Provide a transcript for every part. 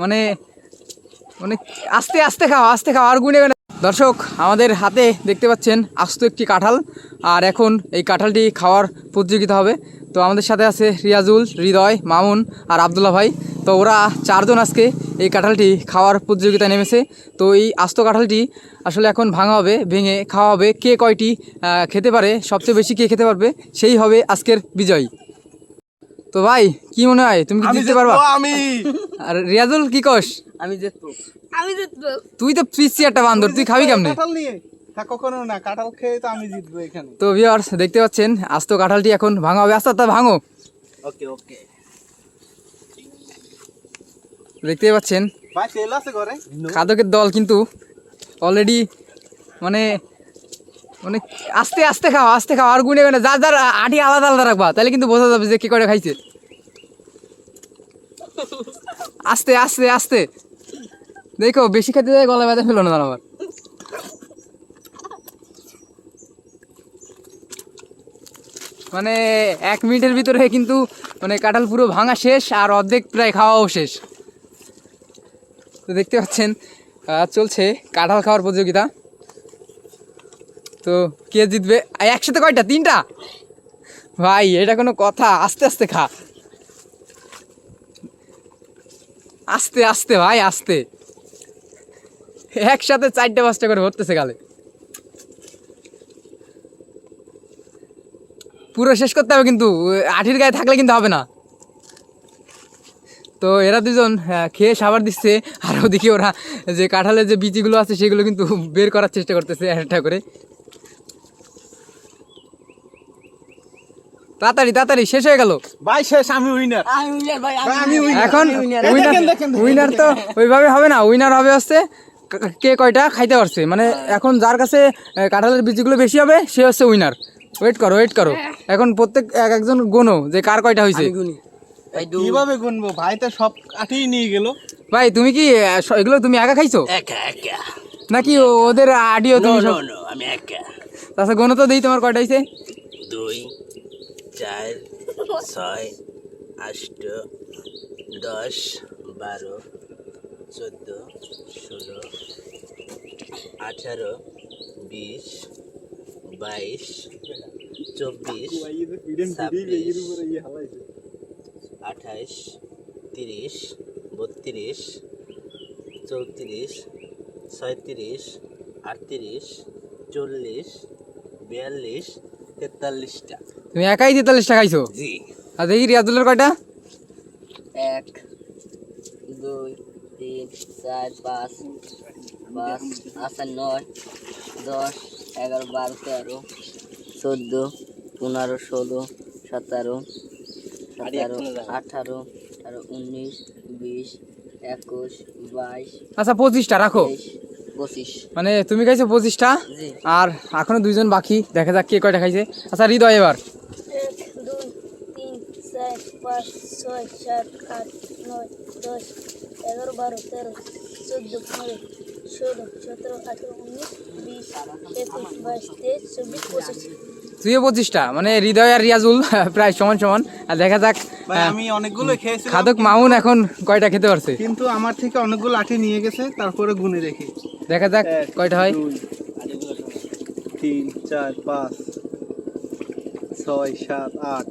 মানে মানে আস্তে আস্তে খাও আস্তে খাও, আর গুনে দর্শক, আমাদের হাতে দেখতে পাচ্ছেন আস্ত একটি কাঁঠাল, আর এখন এই কাঁঠালটি খাওয়ার প্রতিযোগিতা হবে। তো আমাদের সাথে আছে রিয়াজুল, হৃদয়, মামুন আর আবদুল্লাহ ভাই। তো ওরা চারজন আজকে এই কাঁঠালটি খাওয়ার প্রতিযোগিতায় নেমেছে। তো এই আস্ত কাঁঠালটি আসলে এখন ভাঙা হবে, ভেঙে খাওয়া হবে। কে কয়টি খেতে পারে, সবচেয়ে বেশি কে খেতে পারবে, সেই হবে আজকের বিজয়ী। তো ভাই কি মনে হয়? তুমি কি জিততে পারবা? আমি। আর রিয়াজুল কি কস? আমি জিতবো আমি জিতবো তুই তো পিসি একটা বান্দর তুই খাবি কেমনে? কাঁঠাল নিয়ে। তা কখনো না কাঁঠাল খেয়ে তো আমি জিতবো এখানে। তো ভিউয়ার্স দেখতে পাচ্ছেন আস্ত কাঁঠালটি এখন ভাঙা হবে। আস্তে আস্তে ভাঙো। ওকে ওকে। দেখতে পাচ্ছেন ভাই তেল আছে ঘরে। খাদকের দল কিন্তু অলরেডি মানে মানে আস্তে আস্তে খাও আস্তে খাও, আর গুনে গুনে, যার যার আটি আলাদা আলাদা রাখবা, তাহলে কিন্তু বোঝা যাবে যে কে কয়টা খাইছে। আস্তে আস্তে আস্তে। দেখো, বেশি খেতে যায় গলা ব্যথা ফেলো না আবার মানে এক মিনিটের ভিতরে কিন্তু মানে কাঁঠাল পুরো ভাঙা শেষ, আর অর্ধেক প্রায় খাওয়াও শেষ। তো দেখতে পাচ্ছেন চলছে কাঁঠাল খাওয়ার প্রতিযোগিতা। তো কে জিতবে? একসাথে কয়টা? তিনটা? ভাই, এটা কোনো কথা। আস্তে আস্তে খা। আস্তে আস্তে ভাই, আস্তে। একসাথে চারটা, পাঁচটা করে ভরতেছে গালে। পুরো শেষ করতে হবে কিন্তু। আঠির গায়ে থাকলে কিন্তু হবে না। তো এরা দুজন খেয়ে সাবার দিচ্ছে। আর ওদিকে ওরা যে কাঁঠালের যে বিচিগুলো আছে, সেগুলো কিন্তু বের করার চেষ্টা করতেছে একটা করে। তাড়াতাড়ি তাড়াতাড়ি শেষ হয়ে গেল। ভাই শেষ আমি উইনার আমি উইনার ভাই ভাই, আমি winner, এখন উইনার দেখেন, দেখেন, দেখেন, উইনার তো ওইভাবে হবে না উইনার হবে হচ্ছে কে কয়টা খাইতে পারছে। মানে এখন যার কাছে কাঁঠালের বীজগুলো বেশি হবে সে হচ্ছে উইনার ওয়েট করো ওয়েট করো। এখন প্রত্যেক এক একজন গোনো যে কার কয়টা হয়েছে। ভাই কীভাবে গুনবো? ভাই তো সব কাটিয়ে নিয়ে গেল। ভাই তুমি কি এগুলো তুমি একা খাইছো? একা একা। নাকি ওদের আডিও তুমি আমি একা। তাছাড়া গোনো তো দিই তোমার কয়টা হয়েছে? দুই। চার, ছয়, আষ্ট, দশ, বারো, চোদ্দ, ষোলো, আঠারো, বিশ, বাইশ, চব্বিশ আঠাইশ, তিরিশ, বত্রিশ, চৌত্রিশ, ছয়ত্রিশ, আটত্রিশ, চল্লিশ, বিয়াল্লিশ, তেতাল্লিশটা। তুমি একাই তেতাল্লিশটা খাইছো? জি। আর দেখি রিয়াজুলের কয়টা? এক দুই তিন চার পাঁচ পাঁচ আচ্ছা নয় দশ এগারো বারো তেরো চোদ্দ পনেরো ষোলো সতেরো সতেরো আঠারো আঠারো উনিশ বিশ একুশ বাইশ আচ্ছা পঁচিশটা রাখো। পঁচিশ। মানে তুমি খাইছো পঁচিশটা? আর এখনও দুইজন বাকি। দেখা যাক কে কয়টা খাইছে। আচ্ছা হৃদয় এবার। চার পাঁচ ছয় সাত আট নয় দশ এগারো বারো তেরো চোদ্দ পনেরো ষোলো সতেরো আঠেরো উনিশ বিশ একুশ বাইশ তেইশ চব্বিশ পঁচিশ তুইও পঁচিশটা মানে হৃদয় আর রিয়াজুল প্রায় সমান সমান। আর দেখা যাক আমি অনেকগুলো খেয়েছি খাদক মামুন এখন কয়টা খেতে পারছে? কিন্তু আমার থেকে অনেকগুলো আঠি নিয়ে গেছে তারপরে গুনে রেখে। দেখা যাক কয়টা হয়। তিন চার পাঁচ ছয় সাত আট।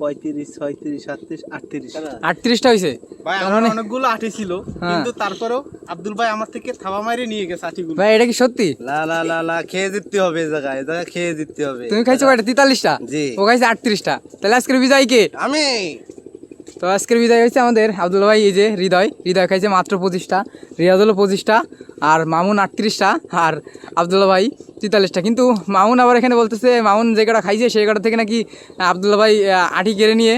পঁয়ত্রিশ ছয়ত্রিশ সাতত্রিশ আটত্রিশ। আটত্রিশটা হয়েছে ভাই আমার মানে- অনেকগুলো আটি ছিল হ্যাঁ। কিন্তু তারপরেও আব্দুল ভাই আমার থেকে থাবা মারি নিয়ে গেছে আটিগুলো। ভাই এটা কি সত্যি? লা লা লা লা খেয়ে জিততে হবে এই জায়গায় এই জায়গায় খেয়ে জিততে হবে। তুমি খাইছো কয়টা? তেতাল্লিশটা? জি। ও খাইছে আটত্রিশটা। তাহলে আজকের বিজয় কে? আমি। তো আজকের বিদায় হয়েছে আমাদের আব্দুল ভাই এই যে হৃদয়। হৃদয় খাইছে মাত্র পঁচিশটা রিয়াজুল পঁচিশটা আর মামুন আটত্রিশটা আর আবদুল্লা ভাই তেতাল্লিশটা। কিন্তু মামুন আবার এখানে বলতেছে মামুন যে কটা খাইছে সেই কটা থেকে নাকি আবদুল্লা ভাই আটি কেড়ে নিয়ে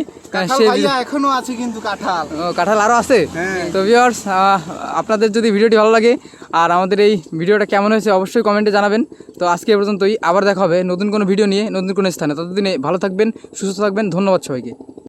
সে এখনও আছে কিন্তু কাঁঠাল। ও, কাঁঠাল আরও আছে? তো ভিওর্স আপনাদের যদি ভিডিওটি ভালো লাগে আর আমাদের এই ভিডিওটা কেমন হয়েছে অবশ্যই কমেন্টে জানাবেন। তো আজকে এ পর্যন্তই আবার দেখা হবে নতুন কোনো ভিডিও নিয়ে নতুন কোনো স্থানে। ততদিনে ভালো থাকবেন সুস্থ থাকবেন ধন্যবাদ সবাইকে।